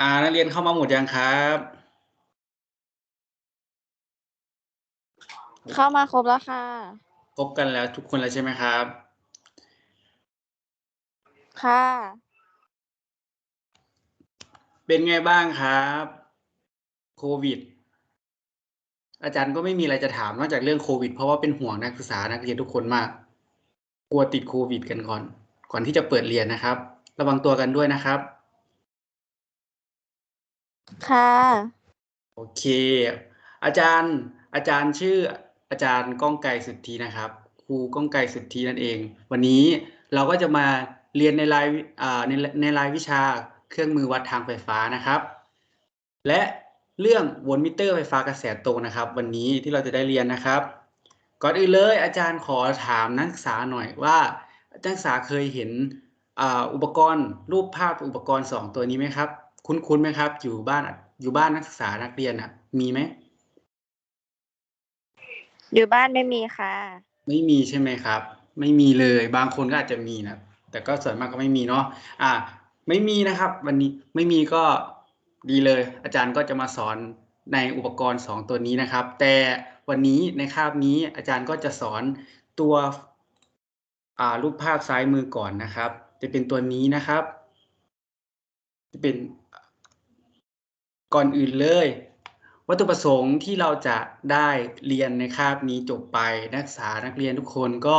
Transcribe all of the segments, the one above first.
อ่า นักเรียนเข้ามาหมดยังครับ เข้ามาครบแล้วค่ะ ครบกันแล้วทุกคนแล้วใช่ไหมครับ ค่ะ เป็นไงบ้างครับ โควิด อาจารย์ก็ไม่มีอะไรจะถามนอกจากเรื่องโควิด เพราะว่าเป็นห่วงนักศึกษานักเรียนทุกคนมาก กลัวติดโควิด กันก่อน ก่อนที่จะเปิดเรียนนะครับ ระวังตัวกันด้วยนะครับ ค่ะ โอเค อาจารย์อาจารย์ชื่ออาจารย์ก้องไกรสุทธีนะครับ ครูก้องไกรสุทธีนั่นเอง วันนี้เราก็จะมาเรียนในรายในในรายวิชาเครื่องมือวัดทางไฟฟ้านะครับ และเรื่องวนมิเตอร์ไฟฟ้ากระแสตรงนะครับ วันนี้ที่เราจะได้เรียนนะครับ ก่อนอื่นเลยอาจารย์ขอถามนักศึกษาหน่อยว่านักศึกษาเคยเห็นอ,อุปกรณ์รูปภาพอุปกรณ์สองตัวนี้ไหมครับ คุ้นๆไหมครับ อยู่บ้านอยู่บ้านนักศึกษานักเรียนอะ มีไหมอยู่บ้านไม่มีค่ะ ไม่มีใช่ไหมครับ ไม่มีเลยบางคนก็อาจจะมีนะแต่ก็ส่วนมากก็ไม่มีเนาะอ่า ไม่มีนะครับ วันนี้ไม่มีก็ดีเลย อาจารย์ก็จะมาสอนในอุปกรณ์สองตัวนี้นะครับ แต่วันนี้ในคาบนี้อาจารย์ก็จะสอนตัวอ่ารูปภาพซ้ายมือก่อนนะครับ จะเป็นตัวนี้นะครับ จะเป็น ก่อนอื่นเลย วัตถุประสงค์ที่เราจะได้เรียนในคาบนี้จบไปนักศึกษานักเรียนทุกคนก็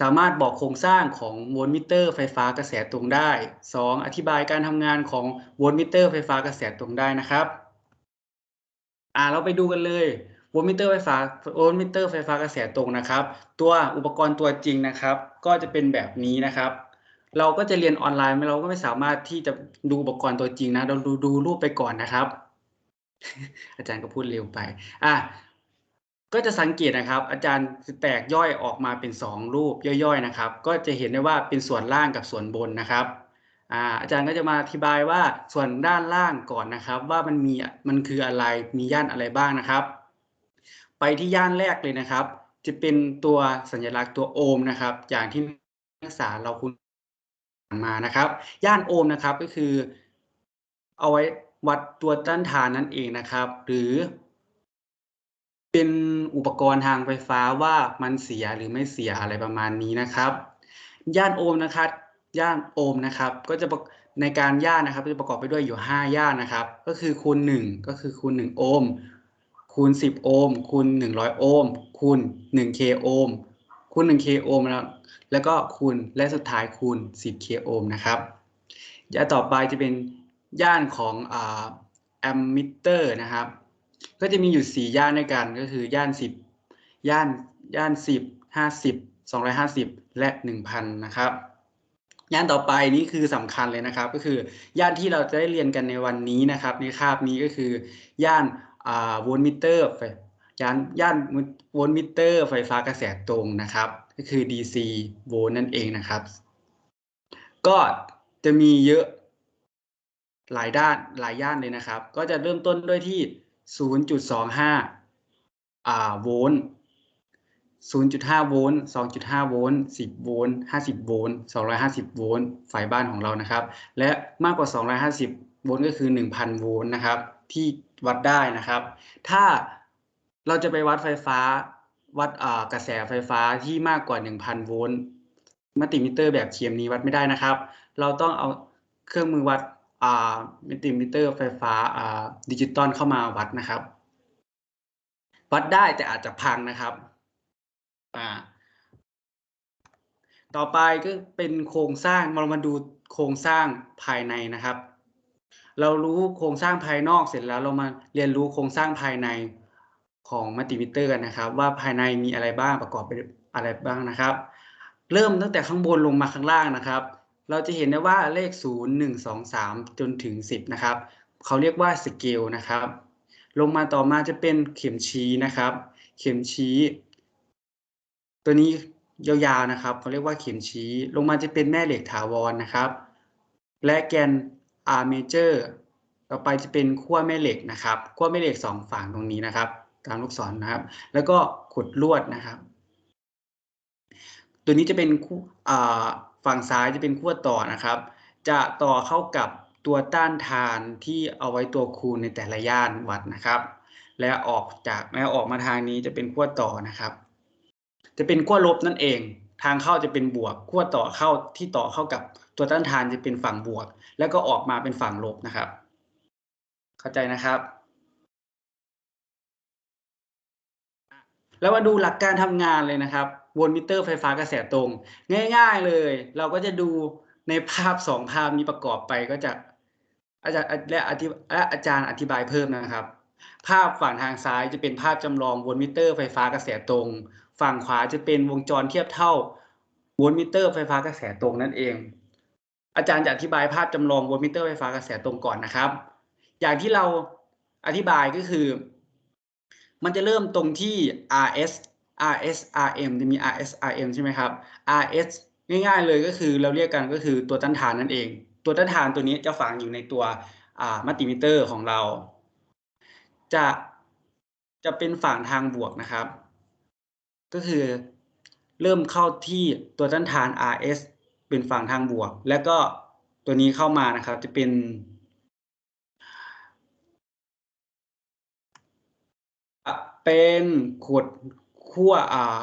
สามารถบอกโครงสร้างของโวลต์มิเตอร์ไฟฟ้ากระแสตรงได้ 2. อธิบายการทำงานของโวลต์มิเตอร์ไฟฟ้ากระแสตรงได้นะครับอ่าเราไปดูกันเลยโวลต์มิเตอร์ไฟฟ้าโวลต์มิเตอร์ไฟฟ้ากระแสตรงนะครับ ตัวอุปกรณ์ตัวจริงนะครับ ก็จะเป็นแบบนี้นะครับ เราก็จะเรียนออนไลน์เราก็ไม่สามารถที่จะดูอุปกรณ์ตัวจริงนะ เราดูดูรูปไปก่อนนะครับ อาจารย์ก็พูดเร็วไป อะก็จะสังเกตนะครับ อาจารย์แตกย่อยออกมาเป็น 2 รูปย่อยๆนะครับ ก็จะเห็นได้ว่าเป็นส่วนล่างกับส่วนบนนะครับอ่าอาจารย์ก็จะมาอธิบายว่าส่วนด้านล่างก่อนนะครับ ว่ามันมีมันคืออะไรมีย่านอะไรบ้างนะครับ ไปที่ย่านแรกเลยนะครับ จะเป็นตัวสัญลักษณ์ตัวโอห์มนะครับ อย่างที่นักศึกษาเราคุ้น มานะครับ ย่านโอห์มนะครับก็คือ เอาไว้วัดตัวต้านทานนั่นเองนะครับ หรือ เป็นอุปกรณ์ทางไฟฟ้าว่ามันเสียหรือไม่เสียอะไรประมาณนี้นะครับ ย่านโอห์มนะครับ ย่านโอห์มนะครับ ก็จะในการย่านนะครับจะประกอบไปด้วยอยู่ 5 ย่านนะครับ ก็คือคูณ 1 ก็คือคูณ 1 โอห์มคูณ 10 โอห์มคูณ 100 โอห์มคูณ 1 k โอห์ม คูณ 1 k โอห์มแล้วแล้วก็คูณและสุดท้ายคูณ 10 k โอห์มนะครับย่านต่อไปจะเป็นย่านของอ่าแอมมิเตอร์นะครับ ก็จะมีอยู่ 4 ย่านด้วยกันก็คือย่าน 10 ย่านย่าน 10 50 250 และ 1,000 นะครับ ย่านต่อไปนี้คือสำคัญเลยนะครับ ก็คือย่านที่เราจะได้เรียนกันในวันนี้นะครับ ในคาบนี้ก็คือย่านอ่าโวลต์มิเตอร์ไฟ ย่านย่านโวลต์มิเตอร์ ไฟฟ้ากระแสตรงนะครับ ก็คือ DC โวลต์นั่นเองนะครับ ก็จะมีเยอะหลายด้านหลายย่านเลยนะครับ ก็จะเริ่มต้นด้วยที่ 0.25อ่าโวลต์0.5 โวลต์ 2.5 โวลต์ 10 โวลต์ 50 โวลต์ 250 โวลต์ไฟบ้านของเรานะครับ และมากกว่า 250 โวลต์ก็คือ 1,000 โวลต์นะครับ ที่วัดได้นะครับ ถ้า เราจะไปวัดไฟฟ้า วัดกระแสไฟฟ้าที่มากกว่า 1,000 โวลต์มัลติมิเตอร์แบบเทียมนี้วัดไม่ได้นะครับ เราต้องเอาเครื่องมือวัดมัลติมิเตอร์ไฟฟ้าดิจิตอลเข้ามาวัดนะครับ วัดได้แต่อาจจะพังนะครับต่อไปก็เป็นโครงสร้างเรามาดูโครงสร้างภายในนะครับ เรารู้โครงสร้างภายนอกเสร็จแล้วเรามาเรียนรู้โครงสร้างภายใน ของมัลติมิเตอร์กันนะครับ ว่าภายในมีอะไรบ้างประกอบไปอะไรบ้างนะครับ เริ่มตั้งแต่ข้างบนลงมาข้างล่างนะครับ เราจะเห็นได้ว่าเลข 0 1 2 3 จนถึง 10 นะครับเขาเรียกว่าสเกลนะครับ ลงมาต่อมาจะเป็นเข็มชี้นะครับ เข็มชี้ ตัวนี้ยาวๆนะครับเขาเรียกว่าเข็มชี้ ลงมาจะเป็นแม่เหล็กถาวรนะครับ และแกนอาร์เมเจอร์ต่อไปจะเป็นขั้วแม่เหล็กนะครับขั้วแม่เหล็กสองฝั่งตรงนี้นะครับ ตามลูกศรนนะครับ แล้วก็ขุดลวดนะครับ ตัวนี้จะเป็นคู่ฝั่งซ้ายจะเป็นขั้วต่อนะครับ จะต่อเข้ากับตัวต้านทานที่เอาไว้ตัวคูณในแต่ละย่านวัดนะครับ และออกจากแล้วออกมาทางนี้จะเป็นขั้วต่อนะครับ จะเป็นขั้วลบนั่นเอง ทางเข้าจะเป็นบวกขั้วต่อเข้าที่ต่อเข้ากับตัวต้านทานจะเป็นฝั่งบวก แล้วก็ออกมาเป็นฝั่งลบนะครับ เข้าใจนะครับ แล้วมาดูหลักการทำงานเลยนะครับวนมิเตอร์ไฟฟ้ากระแสตรง ง่าย ๆเลย เราก็จะดูในภาพสองภาพนี้ประกอบไปก็จะอาจารย์และอธิและอาจารย์อธิบายเพิ่มนะครับ ภาพฝั่งทางซ้ายจะเป็นภาพจำลองวนมิเตอร์ไฟฟ้ากระแสตรง ฝั่งขวาจะเป็นวงจรเทียบเท่าวนมิเตอร์ไฟฟ้ากระแสตรงนั่นเอง อาจารย์จะอธิบายภาพจำลองวนมิเตอร์ไฟฟ้ากระแสตรงก่อนนะครับ อย่างที่เราอธิบายก็คือ มันจะเริ่มตรงที่ RS RS RM จะมี RS RM ใช่ไหมครับ RS ง่ายๆเลยก็คือเราเรียกกันก็คือตัวต้านทานนั่นเอง ตัวต้านทานตัวนี้จะฝังอยู่ในตัวมัลติมิเตอร์ของเรา จะจะเป็นฝั่งทางบวกนะครับ ก็คือเริ่มเข้าที่ตัวต้านทาน RS เป็นฝั่งทางบวก แล้วก็ตัวนี้เข้ามานะครับจะเป็น อะ เป็นขวดขั้วอ่า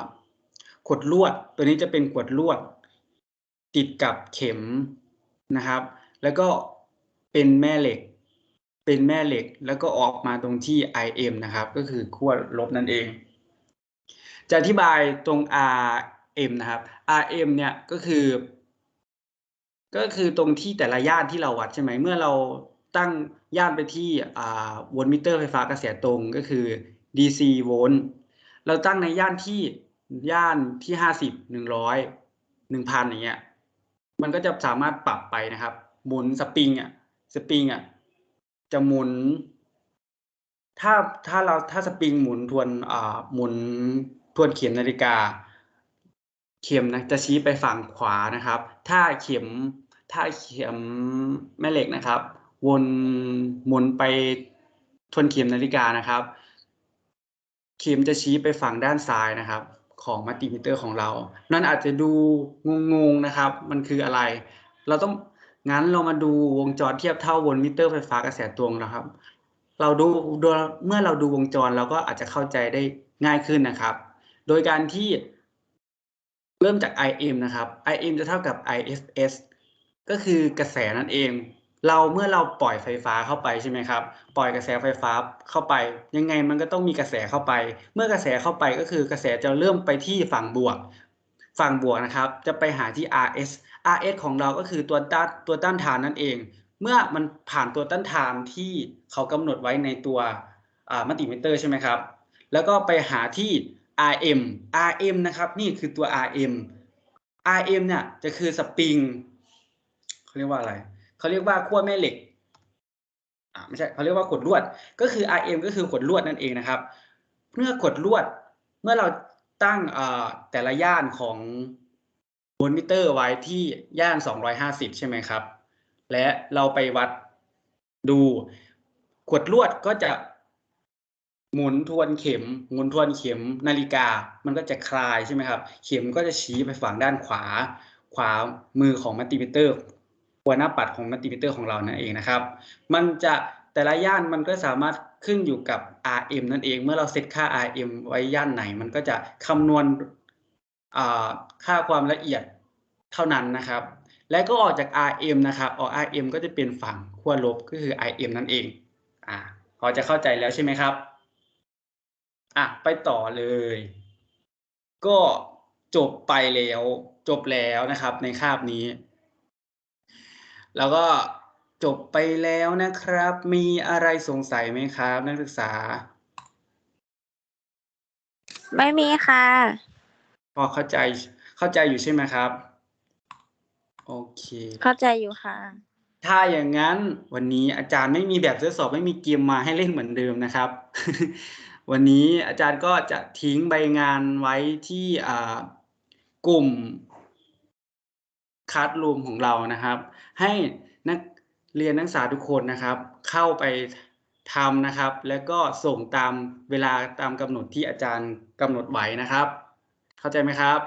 ขวดลวด ตัวนี้จะเป็นขวดลวด ติดกับเข็มนะครับ แล้วก็เป็นแม่เหล็ก เป็นแม่เหล็ก แล้วก็ออกมาตรงที่ IM นะครับ ก็คือขั้วลบนั่นเอง จะอธิบายตรง RM นะครับ RM เนี่ยก็คือ ก็คือตรงที่แต่ละย่านที่เราวัดใช่ไหมเมื่อเราตั้งย่านไปที่อ่าโวลต์มิเตอร์ไฟฟ้ากระแสตรงก็คือ DC โวลต์เราตั้งในย่านที่ย่านที่ห้าสิบหนึ่งร้อยหนึ่งพันอย่างเงี้ยมันก็จะสามารถปรับไปนะครับ หมุนสปริงอะสปริงอะจะหมุน ถ้าถ้าเราถ้าสปริงหมุนทวนอ่าหมุนทวนเข็มนาฬิกา เข็มนะจะชี้ไปฝั่งขวานะครับ ถ้าเข็มถ้าเข็มแม่เหล็กนะครับ วนหมุนไปทวนเข็มนาฬิกานะครับ เข็มจะชี้ไปฝั่งด้านซ้ายนะครับ ของมัลติมิเตอร์ของเรา นั่นอาจจะดูงงๆนะครับ มันคืออะไร เราต้องงั้นเรามาดูวงจรเทียบเท่าวนมิเตอร์ไฟฟ้ากระแสตรงนะครับ เราดูดูเมื่อเราดูวงจรเราก็อาจจะเข้าใจได้ง่ายขึ้นนะครับ โดยการที่เริ่มจาก IM นะครับ IM จะเท่ากับ IFS ก็คือกระแสนั่นเอง เราเมื่อเราปล่อยไฟฟ้าเข้าไปใช่ไหมครับ ปล่อยกระแสไฟฟ้าเข้าไป ยังไงมันก็ต้องมีกระแสเข้าไป เมื่อกระแสเข้าไปก็คือกระแสจะเริ่มไปที่ฝั่งบวก ฝั่งบวกนะครับ จะไปหาที่ RS RS ของเราก็คือตัวต้านตัวต้านทานนั่นเอง เมื่อมันผ่านตัวต้านทานที่เขากำหนดไว้ในตัวมัลติมิเตอร์ใช่ไหมครับ แล้วก็ไปหาที่ RM RM นะครับ นี่คือตัว RM RM เนี่ยจะคือสปริงเขาเรียกว่าอะไร เขาเรียกว่าขั้วแม่เหล็กอ่าไม่ใช่เขาเรียกว่าขดลวด ก็คือ RM ก็คือขดลวดนั่นเองนะครับ เมื่อขดลวดเมื่อเราตั้งอ่าแต่ละย่านของโวลต์มิเตอร์ไว้ที่ย่าน 250 ใช่ไหมครับ และเราไปวัดดูขวดลวดก็จะหมุนทวนเข็มหมุนทวนเข็มนาฬิกา มันก็จะคลายใช่ไหมครับ เข็มก็จะชี้ไปฝั่งด้านขวา ขวามือของมัลติมิเตอร์ หัวหน้าปัดของมัลติมิเตอร์ของเรานั่นเองนะครับ มันจะแต่ละย่านมันก็สามารถขึ้นอยู่กับ RM นั่นเอง เมื่อเราเซตค่า RM ไว้ย่านไหน มันก็จะคำนวณค่าความละเอียดเท่านั้นนะครับ และก็ออกจาก RM นะครับ ออก RM ก็จะเป็นฝั่งขั้วลบก็คือ IM นั่นเองอ่าพอจะเข้าใจแล้วใช่ไหมครับอะไปต่อเลย ก็จบไปแล้วจบแล้วนะครับในคาบนี้ แล้วก็จบไปแล้วนะครับ มีอะไรสงสัยไหมครับ นักศึกษา ไม่มีค่ะ พอเข้าใจเข้าใจอยู่ใช่ไหมครับ โอเค เข้าใจอยู่ค่ะ ถ้าอย่างนั้นวันนี้อาจารย์ไม่มีแบบทดสอบไม่มีเกมมาให้เล่นเหมือนเดิมนะครับ วันนี้อาจารย์ก็จะทิ้งใบงานไว้ที่อ่ากลุ่ม คัดรูมของเรานะครับ ให้นักเรียนนักศึกษาทุกคนนะครับ เข้าไปทำนะครับ แล้วก็ส่งตามเวลาตามกำหนดที่อาจารย์กำหนดไว้นะครับ เข้าใจไหมครับ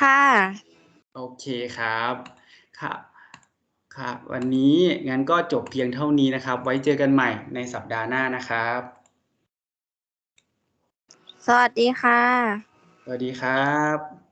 ค่ะโอเคครับครับครับวันนี้งั้นก็จบเพียงเท่านี้นะครับ ไว้เจอกันใหม่ในสัปดาห์หน้านะครับ สวัสดีค่ะ สวัสดีครับ